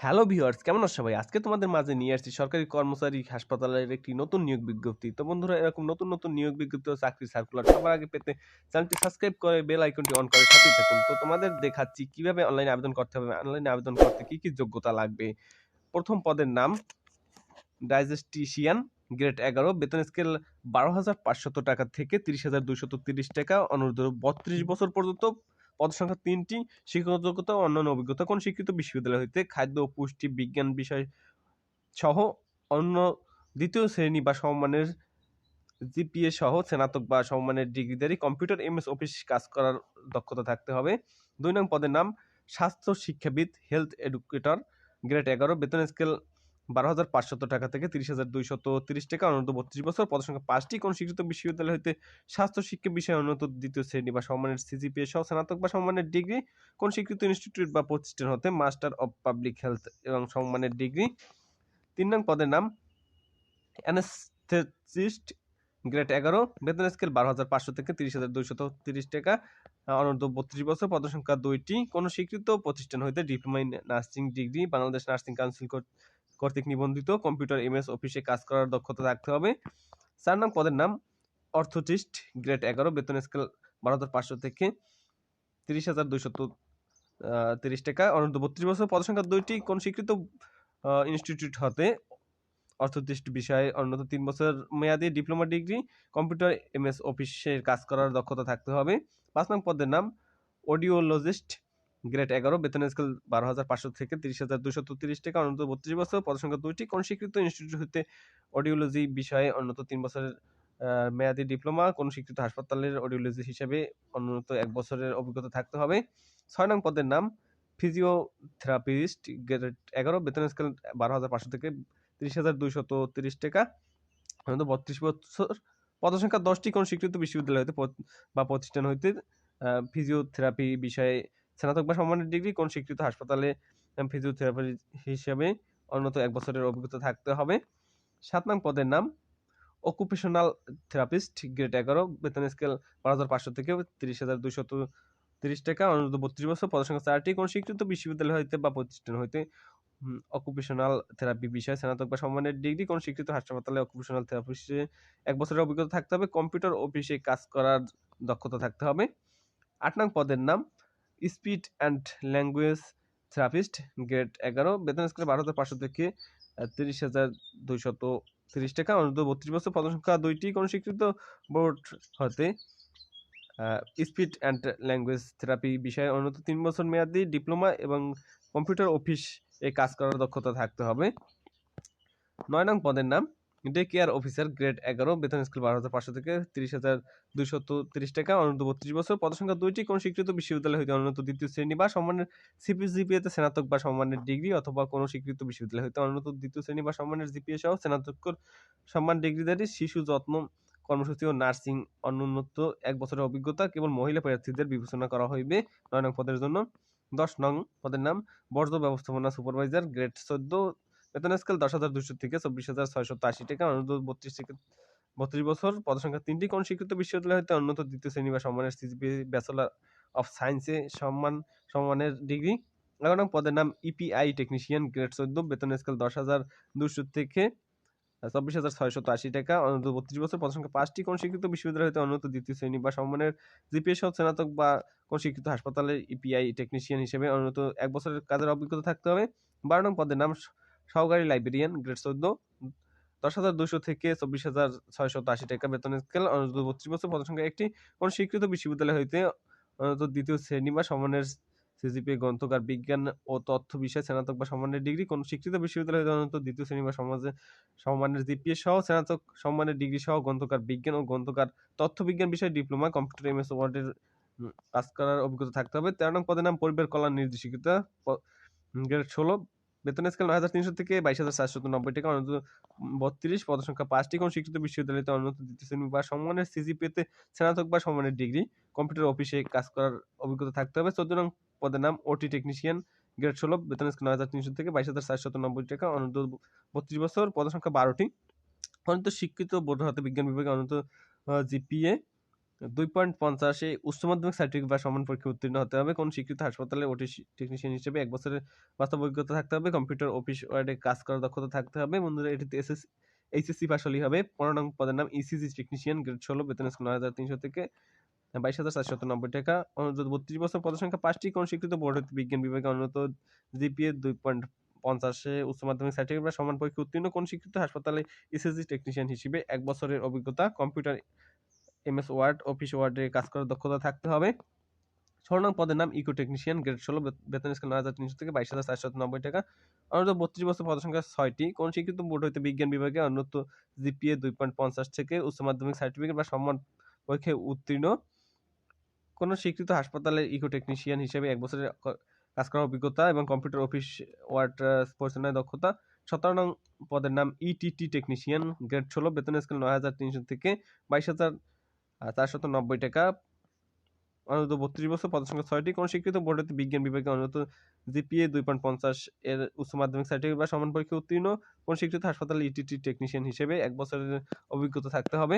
Hello viewers কেমন আছো সবাই? আজকে তোমাদের মাঝে নিয়ে আসছি সরকারি কর্মচারী হাসপাতালের একটি নতুন নিয়োগ বিজ্ঞপ্তি। তো বন্ধুরা, এরকম নতুন নতুন নিয়োগ বিজ্ঞপ্তি ও চাকরি সার্কুলার সবার আগে পেতে চ্যানেলটি সাবস্ক্রাইব করে বেল আইকনটি অন করে সাথে থাকুন। তো তোমাদের দেখাচ্ছি কীভাবে অনলাইনে আবেদন করতে হবে অনলাইনে আবেদন করতে কি কি যোগ্যতা লাগবে। প্রথম পদের নাম ডাইজেস্টিশিয়ান গ্রেড এগারো, বেতন স্কেল বারো হাজার পাঁচশত টাকা থেকে তিরিশ হাজার দুইশত তিরিশ টাকা অনূর্ধ্ব বত্রিশ বছর পর্যন্ত পদ সংখ্যা তিনটি শিক্ষাগত যোগ্যতা ও অন্যান্য অভিজ্ঞতা। কোন স্বীকৃত বিশ্ববিদ্যালয় হইতে খাদ্য ও পুষ্টি, বিজ্ঞান বিষয় সহ অন্য দ্বিতীয় শ্রেণি বা সমমানের জিপিএ সহ স্নাতক বা সমমানের ডিগ্রিধারী কম্পিউটার এমএস অফিস কাজ করার দক্ষতা থাকতে হবে। দুই নং পদের নাম, স্বাস্থ্য শিক্ষাবিদ, হেলথ এডুকেটর, গ্রেড এগারো, বেতন স্কেল বারো হাজার পাঁচশত টাকা থেকে তিরিশ হাজার দুইশত তিরিশ টাকা অনন্ত বত্রিশ বছর, পদসংখ্যা পাঁচটি। কোন স্বীকৃত বিশ্ববিদ্যালয় হইতে স্বাস্থ্য শিক্ষা বিষয়ে উন্নত দ্বিতীয় শ্রেণি বা সম্মানের সিজিপিএ সহ স্নাতক বা সম্মানের ডিগ্রি? কোন স্বীকৃত ইনস্টিটিউট বা প্রতিষ্ঠান হতে মাস্টার অফ পাবলিক হেলথ এবং সম্মানের ডিগ্রি? তিন নং পদের নাম, অ্যানেস্থেসিস্ট, গ্রেড এগারো, বেতন স্কেল বারো হাজার পাঁচশো থেকে তিরিশ হাজার দুইশত তিরিশ টাকা অনন্ত বত্রিশ বছর, পদসংখ্যা দুইটি। কোন স্বীকৃত প্রতিষ্ঠান হইতে diploma in nursing degree, Bangladesh nursing council কর্তৃক নিবন্ধিত কম্পিউটার এমএস অফিসে কাজ করার দক্ষতা থাকতে হবে। চার নং পদের নাম, অর্থোটিস্ট, গ্রেড এগারো, বেতন স্কেল বারো হাজার পাঁচশো থেকে তিরিশ হাজার দুইশত তিরিশ টাকা। অনন্ত বত্রিশ বছর পদসংখ্যা দুইটি কোন স্বীকৃত ইনস্টিটিউট হতে অর্থোটিস্ট বিষয়ে অন্যত তিন বছর মেয়াদি ডিপ্লোমা ডিগ্রি, কম্পিউটার এমএস অফিসে কাজ করার দক্ষতা থাকতে হবে। পাঁচ নং পদের নাম, অডিওলজিস্ট গ্রেড এগারো, বেতন স্কেল বারো হাজার পাঁচশো থেকে তিরিশ হাজার দুশো তিরিশ টাকা অন্যত বত্রিশ বছর। পদসংখ্যা দুইটি। কোন স্বীকৃত ইনস্টিটিউট হতে অডিওলজি বিষয়ে অন্যত তিন বছরের মেয়াদী ডিপ্লোমা। কোন স্বীকৃত হাসপাতালের অডিওলজি হিসেবে অন্যত এক বছরের অভিজ্ঞতা থাকতে হবে। ছয় নং পদের নাম ফিজিওথেরাপিস্ট গ্রেড এগারো, বেতন স্কেল বারো হাজার পাঁচশো থেকে তিরিশ হাজার দুইশত তিরিশ টাকা অন্তত বত্রিশ বছর। পদসংখ্যা দশটি। কোন স্বীকৃত বিশ্ববিদ্যালয় হতে বা প্রতিষ্ঠান হইতে ফিজিওথেরাপি বিষয়ে স্নাতক বা সম্মানের ডিগ্রি কোন স্বীকৃত হাসপাতালে ফিজিওথেরাপি হিসেবে অন্যত এক বছরের অভিজ্ঞতা থাকতে হবে। সাত নং পদের নাম অকুপেশনাল থেরাপিস্ট গ্রেড এগারো, বেতন স্কেল বারো হাজার পাঁচশো থেকে তিরিশ হাজার দুইশত তিরিশ টাকা অনূর্ধ্ব বত্রিশ বছর পদসংখ্যা চারটি কোন স্বীকৃত বিশ্ববিদ্যালয় হইতে বা প্রতিষ্ঠান হইতে অকুপেশনাল থেরাপি বিষয়ে স্নাতক বা সম্মানের ডিগ্রি কোন স্বীকৃত হাসপাতালে অকুপেশনাল থেরাপিস্টে এক বছরের অভিজ্ঞতা থাকতে হবে। কম্পিউটার অফিসে কাজ করার দক্ষতা থাকতে হবে। আট নং পদের নাম speech and language therapist, grade এগারো। বেতন স্কেল বারো হাজার পাঁচশো থেকে তিরিশ হাজার দুইশত তিরিশ টাকা। অনূর্ধ্ব বত্রিশ বছর পদসংখ্যা দুইটি। কোন স্বীকৃত বোর্ড হতে স্পিড অ্যান্ড ল্যাঙ্গুয়েজ থেরাপি বিষয়ে অন্যত তিন বছর মেয়াদি ডিপ্লোমা এবং কম্পিউটার অফিস এ কাজ করার দক্ষতা থাকতে হবে। নয় নং পদের নাম ডে কেয়ার অফিসার গ্রেড এগারো, বেতন স্কেল বারো হাজার পাঁচশো থেকে তিরিশ হাজার দুইশত তিরিশ টাকা অনন্ত বত্রিশ বছর। পদসংখ্যা দুইটি, কোন স্বীকৃত বিশ্ববিদ্যালয় হইতে অনন্ত দ্বিতীয় শ্রেণি বা সম্মানের সিপিজিপিএতে স্নাতক বা সম্মানের ডিগ্রি অথবা কোনো স্বীকৃত বিশ্ববিদ্যালয় হইতে অনন্ত দ্বিতীয় শ্রেণি বা সম্মানের জিপিএ সহ স্নাতক সম্মান ডিগ্রিধারী শিশু যত্ন কর্মসূচি ও নার্সিং অনুন্নত এক বছরের অভিজ্ঞতা কেবল মহিলা প্রার্থীদের বিবেচনা করা হইবে। নয় নং পদের জন্য। দশ নং পদের নাম বর্জ্য ব্যবস্থাপনা সুপারভাইজার গ্রেড চোদ্দ বেতন স্কেল দশ হাজার দুশো থেকে চব্বিশ হাজার ছয়শো আশি টাকা অনন্ত বত্রিশ থেকে বত্রিশ বছর। পদসংখ্যা তিনটি কোন স্বীকৃত বিশ্ববিদ্যালয় হতে উন্নত দ্বিতীয় শ্রেণি বা সম্মানের সিজিপি ব্যাচেলার অফ সায়েন্সে সম্মান, সম্মানের ডিগ্রি এগারো পদের নাম ইপিআই টেকনিশিয়ান গ্রেড চোদ্দ, বেতন স্কেল দশ হাজার দুশো থেকে চব্বিশ হাজার ছয়শত আশি টাকা অনন্ত বত্রিশ বছর। পদসংখ্যা পাঁচটি কোন স্বীকৃত বিশ্ববিদ্যালয় হতে অনন্ত দ্বিতীয় শ্রেণি বা সম্মানের জিপিএস স্নাতক বা কোন স্বীকৃত হাসপাতালের ইপিআই টেকনিশিয়ান হিসেবে অনন্ত এক বছরের কাজের অভিজ্ঞতা থাকতে হবে। বারো নং পদের নাম সহকারী লাইব্রেরিয়ান, গ্রেড চোদ্দ, দশ হাজার দুশো থেকে চব্বিশ হাজার ছয়শত আশি টাকা বেতন স্কেল অনন্ত বত্রিশ বছর পদসংখ্যা একটি কোন স্বীকৃত বিশ্ববিদ্যালয় হইতে অনন্ত দ্বিতীয় শ্রেণি বা সম্মানের সিজিপি, গ্রন্থকার, বিজ্ঞান ও তথ্য বিষয়ে, স্নাতক বা সম্মানের ডিগ্রি, কোন স্বীকৃত বিশ্ববিদ্যালয় সাধারণত দ্বিতীয় শ্রেণি বা সমাজে সম্মানের জিপিএ সহ স্নাতক সম্মানের ডিগ্রি সহ গ্রন্থকার, বিজ্ঞান ও গ্রন্থকার, তথ্য বিজ্ঞান বিষয়ে ডিপ্লোমা, কম্পিউটার এমএস ওয়ার্ডের কাজ করার অভিজ্ঞতা থাকতে হবে। তেরো নং পদের নাম পরিবার কল্যাণ নির্দেশিকা গ্রেড ষোলো বেতন স্কেল নয় হাজার তিনশো থেকে বাইশ হাজার চারশো নব্বই টাকা অনন্ত বত্রিশ, পদসংখ্যা পাঁচটি কোন স্বীকৃত বিশ্ববিদ্যালয়তে অন্যত দ্বিতীয় শ্রেণি বা সম্মানের সিজিপিএতে স্নাতক বা সম্মানের ডিগ্রি। কম্পিউটার অফিসে কাজ করার অভিজ্ঞতা থাকতে হবে। চোদ্দ নং পদের নাম ওটি টেকনিশিয়ান গ্রেড ষোলো, বেতন স্কেল নয় হাজার তিনশো থেকে বাইশ হাজার চারশত নব্বই টাকা অনন্ত বত্রিশ বছর, পদসংখ্যা বারোটি। অনন্ত শিক্ষিত বোর্ড হতে বিজ্ঞান বিভাগে অনন্ত জিপিএ দুই পয়েন্ট পঞ্চাশে উচ্চ মাধ্যমিক সার্টিফিকেট বা সমান পরীক্ষা উত্তীর্ণ হতে হবে। কোন স্বীকৃত হাসপাতালে ওটি টেকনিশিয়ান হিসেবে এক বছরের বাস্তব অভিজ্ঞতা থাকতে হবে। কম্পিউটার অফিস ওয়ার্ডে কাজ করার দক্ষতা থাকতে হবে। বন্ধুরা, এটিতে এসএস এইচএসসি পাস হলেই হবে। পনেরো নং পদের নাম ইসিজি টেকনিশিয়ান গ্রেড ষোলো, বেতন নয় হাজার তিনশো থেকে বাইশ হাজার চারশত নব্বই টাকা। অনুরোধ, বত্রিশ বছর পদ সংখ্যা পাঁচটি। কোন স্বীকৃত বোর্ড হতে বিজ্ঞান বিভাগে অনুরোধ, জিপিএ দুই পয়েন্ট পঞ্চাশে উচ্চ মাধ্যমিক সার্টিফিকেট বা সমান পরীক্ষা উত্তীর্ণ। কোন স্বীকৃত হাসপাতালে ইসিজি টেকনিশিয়ান হিসেবে এক বছরের অভিজ্ঞতা। কম্পিউটার এমএস ওয়ার্ড, অফিস ওয়ার্ডে কাজ করার দক্ষতা থাকতে হবে। নং পদের নাম ইকো টেকনিশিয়ান গ্রেড ষোলো বেতন স্কেল নয় হাজার তিনশো থেকে বাইশ হাজার চারশো নব্বই টাকা। অনুরোধ, বত্রিশ বছর পদ সংখ্যা ছয়টি। কোন শিক্ষিত বোর্ড হইতে বিজ্ঞান বিভাগে অন্যত জিপিএ দুই পয়েন্ট পঞ্চাশ থেকে উচ্চ মাধ্যমিক সার্টিফিকেট বা সম্মান পরীক্ষায় উত্তীর্ণ। কোনো স্বীকৃত হাসপাতালের ইকো টেকনিশিয়ান হিসেবে এক বছরের কাজ করার অভিজ্ঞতা এবং কম্পিউটার অফিস ওয়ার্ড পরিচালনায় দক্ষতা। সতেরো নং পদের নাম ইটিটি টেকনিশিয়ান গ্রেড ষোলো, বেতন স্কেল নয় হাজার তিনশো থেকে বাইশ হাজার চারশত নব্বই টাকা অনুরোধ বত্রিশ বছর পদ সংখ্যা ছয়টি কোন স্বীকৃত বোর্ডের বিজ্ঞান বিভাগে অনুরোধ জিপিএ দুই পয়েন্ট পঞ্চাশ এর উচ্চ মাধ্যমিক সার্টিফিকেট বা সমান পরীক্ষা উত্তীর্ণ কোন স্বীকৃত হাসপাতালে ইটিটি টেকনিশিয়ান হিসেবে এক বছরের অভিজ্ঞতা থাকতে হবে।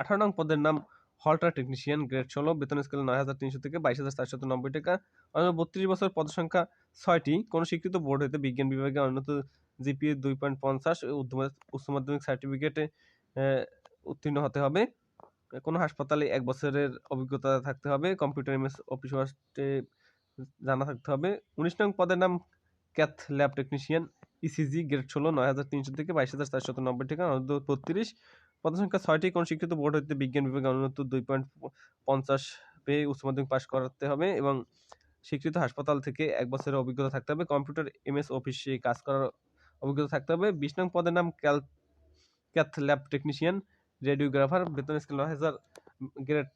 আঠারো নং পদের নাম হল্টার টেকনিশিয়ান গ্রেড ষোলো, বেতন স্কেল নয় হাজার তিনশো থেকে বাইশ হাজার চারশত নব্বই টাকা। অনুরোধ বত্রিশ বছর পদ সংখ্যা ছয়টি কোন স্বীকৃত বোর্ড হতে বিজ্ঞান বিভাগে উন্নত জিপিএ দুই পয়েন্ট পঞ্চাশ উচ্চ মাধ্যমিক সার্টিফিকেটে উত্তীর্ণ হতে হবে। কোনো হাসপাতালে এক বছরের অভিজ্ঞতা থাকতে হবে কম্পিউটার এমএস অফিস জানা থাকতে হবে। উনিশ নং পদের নাম cath lab technician ECG grade ষোলো, নয় হাজার তিনশো থেকে বাইশ হাজার চারশত নব্বই টাকা, অনুরোধ বত্রিশ। পদসংখ্যা ছয়টি, কোন শিক্ষিত বোর্ড হইতে বিজ্ঞান বিভাগে অনুন্নত দুই পয়েন্ট পঞ্চাশ পেয়ে উচ্চ মাধ্যমিক পাশ করাতে হবে এবং স্বীকৃত হাসপাতাল থেকে এক বছরের অভিজ্ঞতা থাকতে হবে। কম্পিউটার এমএস অফিসে কাজ করার অভিজ্ঞতা থাকতে হবে। বিশ নং পদের নাম ক্যাল, ক্যাথ ল্যাব টেকনিশিয়ান রেডিওগ্রাফার, বেতন স্কেল নয় হাজার, গ্রেড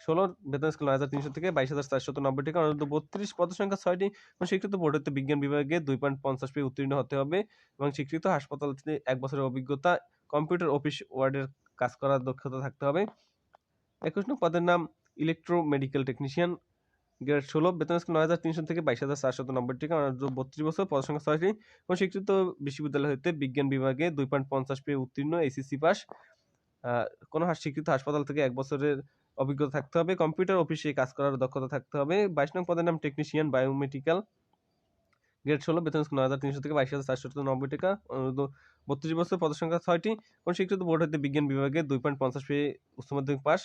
ষোলো, বেতন স্কেল নয় হাজার তিনশো থেকে বাইশ হাজার চারশত নব্বই টাকা অনুরোধ বত্রিশ পদ সংখ্যা ছয়টি। এবং স্বীকৃত বোর্ড হতে বিজ্ঞান বিভাগে দুই পয়েন্ট পঞ্চাশ পেয়ে উত্তীর্ণ হতে হবে এবং স্বীকৃত হাসপাতাল থেকে এক বছরের অভিজ্ঞতা, কম্পিউটার অফিস ওয়ার্ডের কাজ করার দক্ষতা থাকতে হবে। একুশ পদের নাম ইলেকট্রো মেডিকেল টেকনিশিয়ান, গ্রেড ষোলো, বেতন স্কেল নয় হাজার তিনশো থেকে বাইশ হাজার চারশত নব্বই টাকা বত্রিশ বছর পদ সংখ্যা ছয়টি। এবং স্বীকৃত বিশ্ববিদ্যালয় হতে বিজ্ঞান বিভাগে দুই পয়েন্ট পঞ্চাশ পেয়ে উত্তীর্ণ এসিসি পাস কোনো স্বীকৃত হাসপাতাল থেকে এক বছরের অভিজ্ঞতা থাকতে হবে। কম্পিউটার অফিসে কাজ করার দক্ষতা থাকতে হবে। বাইশ নং পদের নাম টেকনিশিয়ান বায়োমেডিক্যাল। গ্রেড ষোলো, বেতন নয় হাজার তিনশো থেকে বাইশ হাজার চারশো নব্বই টাকা বত্রিশ বছর পদ সংখ্যা ছয়টি। কোন স্বীকৃত বোর্ড হতে বিজ্ঞান বিভাগে দুই পয়েন্ট পঞ্চাশ পেয়ে উচ্চ মাধ্যমিক পাস।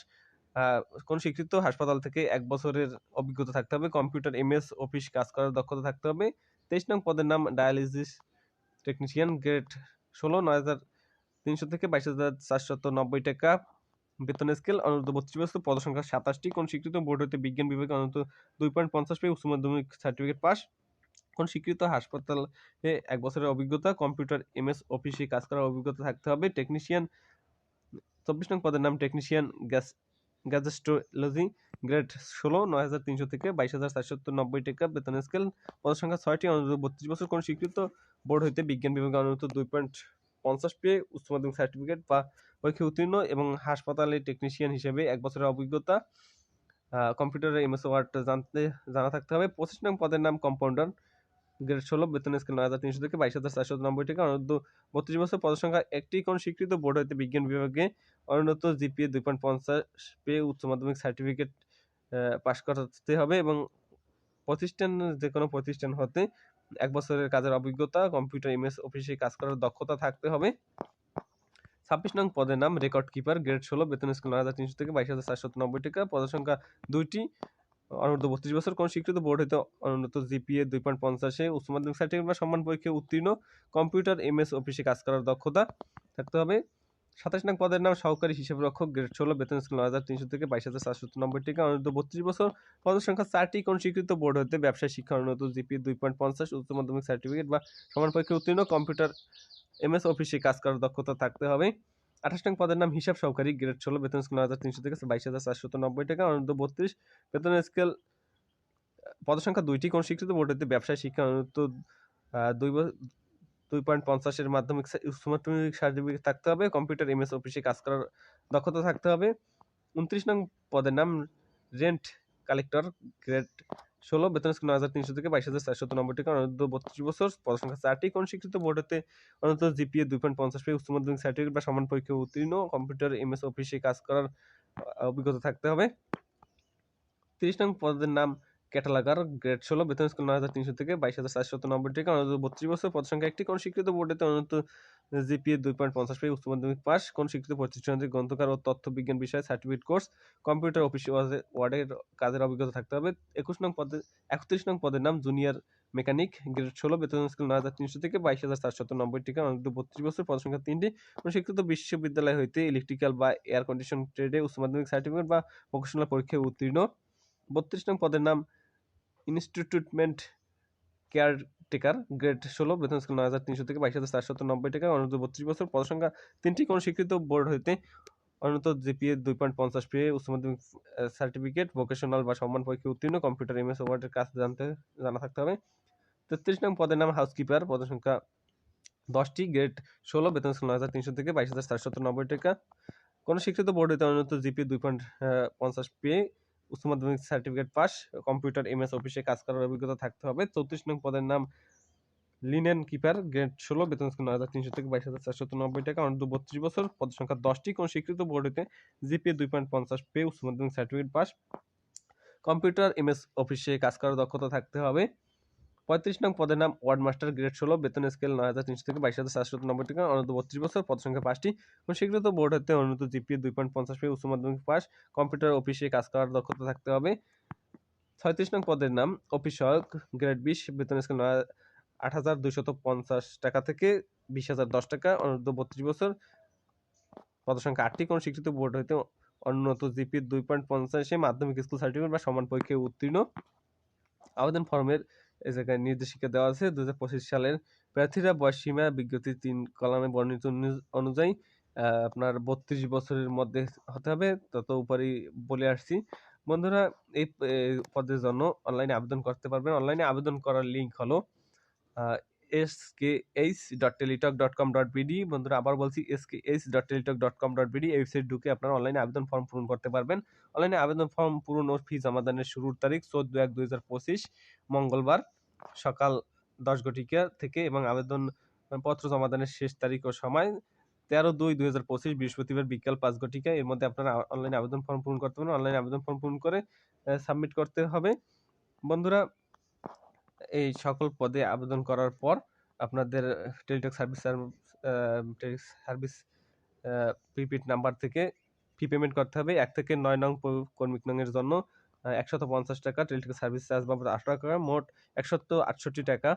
কোন স্বীকৃত হাসপাতাল থেকে এক বছরের অভিজ্ঞতা থাকতে হবে। কম্পিউটার, এমএস অফিস কাজ করার দক্ষতা থাকতে হবে। তেইশ নং পদের নাম ডায়ালিসিস টেকনিশিয়ান। গ্রেড ষোলো, নয় হাজার তিনশো থেকে বাইশ হাজার চারশত নব্বই টাকা। বেতন স্কেল অনন্ত বত্রিশ বছর পদ সংখ্যা সাতাশটি। কোন স্বীকৃত বোর্ড হতে বিজ্ঞান বিভাগে অনন্ত দুই পয়েন্ট পঞ্চাশ পেয়ে উচ্চ মাধ্যমিক সার্টিফিকেট পাস কোন স্বীকৃত হাসপাতালে এক বছরের অভিজ্ঞতা? কম্পিউটার, এমএস, অফিসে কাজ করার অভিজ্ঞতা থাকতে হবে। টেকনিশিয়ান, চব্বিশ নং পদের নাম টেকনিশিয়ান, গ্যাস গ্যাজেস্টোলজি গ্রেড ষোলো, নয় হাজার তিনশো থেকে বাইশ হাজার চারশো নব্বই টাকা। বেতন স্কেল পদ সংখ্যা ছয়টি। অনুরোধ বত্রিশ বছর, কোন স্বীকৃত বোর্ড হইতে বিজ্ঞান বিভাগে অনুরোধ দুই পয়েন্ট পঞ্চাশ পেয়ে উচ্চ মাধ্যমিক সার্টিফিকেট বা পরীক্ষা উত্তীর্ণ এবং হাসপাতালে টেকনিশিয়ান হিসেবে এক বছরের অভিজ্ঞতা কম্পিউটারে এমএস ওয়ার্ড জানতে, জানা থাকতে হবে। পঁচিশ নং পদের নাম কম্পাউন্ডার গ্রেড ষোলো, বেতন স্কেল নয় হাজার তিনশো থেকে বাইশ হাজার চারশো নব্বই টাকা অনুদ্ধ বত্রিশ বছর পদ সংখ্যা একটি কোন স্বীকৃত বোর্ড হইতে বিজ্ঞান বিভাগে অনুন্নত জিপিএ দুই পয়েন্ট পঞ্চাশ পেয়ে উচ্চ মাধ্যমিক সার্টিফিকেট পাশ করাতে হবে এবং প্রতিষ্ঠান যে কোনো প্রতিষ্ঠান হতে এক বছরের কাজের অভিজ্ঞতা কম্পিউটার এমএস অফিসে কাজ করার দক্ষতা থাকতে হবে। ছাব্বিশ নং পদের নাম রেকর্ড কিপার গ্রেড ষোলো, বেতন স্কেল নয় হাজার তিনশো থেকে বাইশ হাজার চারশো নব্বই টাকা। পদের সংখ্যা দুইটি। অনূর্ধ্ব বত্রিশ বছর কোন স্বীকৃত বোর্ড হইতে অনুন্নত জিপিএ দুই পয়েন্ট পঞ্চাশে উচ্চ মাধ্যমিক সার্টিফিকেট বা সম্মান পরীক্ষায় উত্তীর্ণ। কম্পিউটার এমএস অফিসে কাজ করার দক্ষতা থাকতে হবে। সাতাশ নং পদের নাম সহকারী হিসাব রক্ষক গ্রেড ষোলো, বেতন স্কেল নয় হাজার তিনশো থেকে বাইশ হাজার চারশো নব্বই টাকা অনুদ্ধ বত্রিশ বছর পদের সংখ্যা চারটি কোন স্বীকৃত বোর্ড হতে ব্যবসায় শিক্ষা অনুন্নত জিপি দুই পয়েন্ট পঞ্চাশ, উচ্চ মাধ্যমিক সার্টিফিকেট বা সমান পরীক্ষায় উত্তীর্ণ, কম্পিউটার এমএস অফিসে কাজ করার দক্ষতা থাকতে হবে। আঠাশ নং পদের নাম হিসাব সহকারী গ্রেড ষোলো, বেতন স্কেল নয় হাজার তিনশো থেকে বাইশ হাজার চারশো নব্বই টাকা অনুদ্ধ বত্রিশ, বেতন স্কেল পদসংখ্যা দুইটি কোন স্বীকৃত বোর্ড হতে ব্যবসায় শিক্ষা অনুন্নত দুই দুই পয়েন্ট পঞ্চাশের মাধ্যমিক উচ্চ মাধ্যমিক সার্টিফিকেট থাকতে হবে, কম্পিউটার, এমএস অফিসে কাজ করার দক্ষতা থাকতে হবে। উনত্রিশ নং পদের নাম রেন্ট কালেক্টর, গ্রেড ষোলো, বেতন স্কেল নয় হাজার তিনশো থেকে বাইশ হাজার চারশো নব্বই টাকা অনন্ত বত্রিশ বছর। পদ চারটি কোন স্বীকৃত বোর্ড হতে অনন্ত জিপিএ দুই পয়েন্ট পঞ্চাশ পেয়ে উচ্চ মাধ্যমিক সার্টিফিকেট বা সমান পরীক্ষা উত্তীর্ণ। কম্পিউটার, এমএস অফিসে কাজ করার অভিজ্ঞতা থাকতে হবে। তিরিশ নং পদের নাম ক্যাটালাগার গ্রেড ষোলো, বেতন স্কুল নয় হাজার তিনশো থেকে বাইশ হাজার চারশত নব্বই টাকা। অনন্ত বত্রিশ বছর পদ সংখ্যা একটি কোন স্বীকৃত বোর্ডেতে অনন্ত জিপিএ দুই পয়েন্ট পঞ্চাশ পেয়ে উচ্চ মাধ্যমিক পাস। কোন স্বীকৃত প্রতিষ্ঠানটি গ্রন্থকার ও তথ্য বিজ্ঞান বিষয়ে সার্টিফিকেট কোর্স। কম্পিউটার অফিস ওয়ার্ডের কাজের অভিজ্ঞতা থাকতে হবে। একুশ নং পদে, একত্রিশ নং পদের নাম জুনিয়র মেকানিক। গ্রেড ষোলো, বেতন স্কুল নয় হাজার তিনশো থেকে বাইশ হাজার চারশত নব্বই টাকা। অনন্ত বত্রিশ বছর পদ সংখ্যা তিনটি। কোন স্বীকৃত বিশ্ববিদ্যালয় হইতে ইলেকট্রিক্যাল বা এয়ার কন্ডিশন ট্রেডে উচ্চ মাধ্যমিক সার্টিফিকেট বা ভোকেশনাল পরীক্ষায় উত্তীর্ণ। বত্রিশ নং পদের নাম ইনস্টিটিউটমেন্ট কেয়ার টেকার গ্রেড ষোলো, বেতন স্কেল নয় হাজার তিনশো থেকে বাইশ হাজার চারশত নব্বই টাকা অনন্ত বত্রিশ বছর। পদসংখ্যা তিনটি, কোন স্বীকৃত বোর্ড হইতে অনন্ত জিপিএ দুই পয়েন্ট পঞ্চাশ পেয়ে উচ্চ মাধ্যমিক সার্টিফিকেট ভোকেশনাল বা সম্মান পরীক্ষা উত্তীর্ণ কম্পিউটার এমএস ওয়ার্ডের কাজ জানতে, জানা থাকতে হবে। তেত্রিশ নং পদের নাম হাউসকিপার পদের সংখ্যা দশটি গ্রেড ষোলো, বেতন স্কেল নয় হাজার তিনশো থেকে বাইশ হাজার চারশত নব্বই টাকা। কোন স্বীকৃত বোর্ড হইতে অনন্ত জিপিএ দুই পয়েন্ট পঞ্চাশ পেয়ে উচ্চ মাধ্যমিক সার্টিফিকেট পাস কম্পিউটার এমএস অফিসে কাজ করার অভিজ্ঞতা থাকতে হবে। চৌত্রিশ নং পদের নাম লিনেন কিপার গ্রেড ষোলো, বেতন স্কেল নয় হাজার তিনশো থেকে বাইশ হাজার চারশো নব্বই টাকা দু বত্রিশ বছর, পদ সংখ্যা দশটি। কোন স্বীকৃত বোর্ডেতে জিপিএ দুই পয়েন্ট পঞ্চাশ পে উচ্চ মাধ্যমিক সার্টিফিকেট পাস কম্পিউটার এমএস অফিসে কাজ করার দক্ষতা থাকতে হবে। পঁয়ত্রিশ নং পদের নাম ওয়ার্ড মাস্টার গ্রেড ষোলো, বেতন স্কেল নয় হাজার তিনশো থেকে বাইশ হাজার চারশত নব্বই টাকা অনন্ত বত্রিশ বছর পদ সংখ্যা পাঁচটি স্বীকৃত বোর্ড হতে অনন্ত জিপিএ দুই পয়েন্ট পঞ্চাশ পেয়ে উচ্চ মাধ্যমিক পাস। কম্পিউটার অফিসে কাজ করার দক্ষতা থাকতে হবে। ছয়ত্রিশ নং পদের নাম অফিস সহায়ক, গ্রেড বিশ, বেতন স্কেল নয় আট হাজার দুইশত পঞ্চাশ টাকা থেকে বিশ হাজার দশ টাকা অনন্ত বত্রিশ বছর। পদ সংখ্যা আটটি। কোন স্বীকৃত বোর্ড হইতে অন্যত জিপি দুই পয়েন্ট পঞ্চাশে মাধ্যমিক স্কুল সার্টিফিকেট বা সমান পরীক্ষায় উত্তীর্ণ। আবেদন ফর্মের এই জায়গায় নির্দেশিকা দেওয়া আছে। দু হাজার পঁচিশ সালের প্রার্থীরা বয়স সীমা বিজ্ঞপ্তি তিন কলামে বর্ণিত অনু- অনুযায়ী আপনার বত্রিশ বছরের মধ্যে হতে হবে। তত উপরেই বলে আসছি। বন্ধুরা, এই পদের জন্য অনলাইনে আবেদন করতে পারবেন। অনলাইনে আবেদন করার লিঙ্ক হলো S K H dot Teletalk dot com dot BD. বন্ধুরা, আবার বলছি S K H dot Teletalk dot com dot BD website ঢুকে আপনারা অনলাইনে আবেদন ফর্ম পূরণ করতে পারবেন। অনলাইনে আবেদন ফর্ম পূরণ ও ফি জমা দানের শুরুর তারিখ চোদ্দ এক দুই হাজার পঁচিশ, মঙ্গলবার সকাল দশ ঘটিকা থেকে এবং আবেদন পত্র জমা দানের শেষ তারিখ ও সময় তেরো দুই দুই হাজার পঁচিশ, বৃহস্পতিবার বিকাল পাঁচ ঘটিকা। এর মধ্যে আপনারা অনলাইনে আবেদন ফর্ম পূরণ করতে পারেন অনলাইনে আবেদন ফর্ম পূরণ করে সাবমিট করতে হবে। বন্ধুরা এই সকল পদে আবেদন করার পর আপনাদের Teletalk service service prepaid number থেকে ফি পেমেন্ট করতে হবে। এক থেকে নয় নং কর্মিক নংয়ের জন্য একশত পঞ্চাশ টাকা, টেলিটক সার্ভিস চার্জ বাবদ আটশো টাকা, মোট একশত আটষট্টি টাকা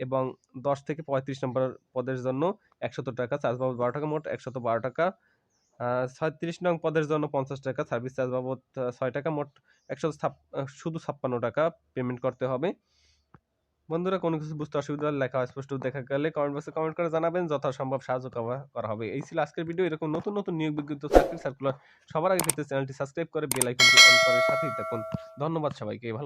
এবং দশ থেকে পঁয়ত্রিশ নম্বর পদের জন্য একশত টাকা, চার্জ বাবদ বারো টাকা, মোট একশত বারো টাকা। ছয়ত্রিশ নং পদের জন্য পঞ্চাশ টাকা, সার্ভিস চার্জ বাবদ ছয় টাকা, মোট একশো শুধু ছাপ্পান্ন টাকা পেমেন্ট করতে হবে। বন্ধুরা, কোনো কিছু বুঝতে অসুবিধা হলে লেখা স্পষ্ট দেখা গেলে কমেন্ট বক্সে কমেন্ট করে জানাবেন। যথাসম্ভব সাহায্য করা- হবে। এই ছিল আজকের ভিডিও এরকম নতুন নতুন নিয়োগ বিজ্ঞপ্তি চাকরি সার্কুলার সবার আগে পেতে চ্যানেলটি সাবস্ক্রাইব করে বেল আইকনটি অন করে সাথেই থাকুন। ধন্যবাদ সবাইকে। ভালো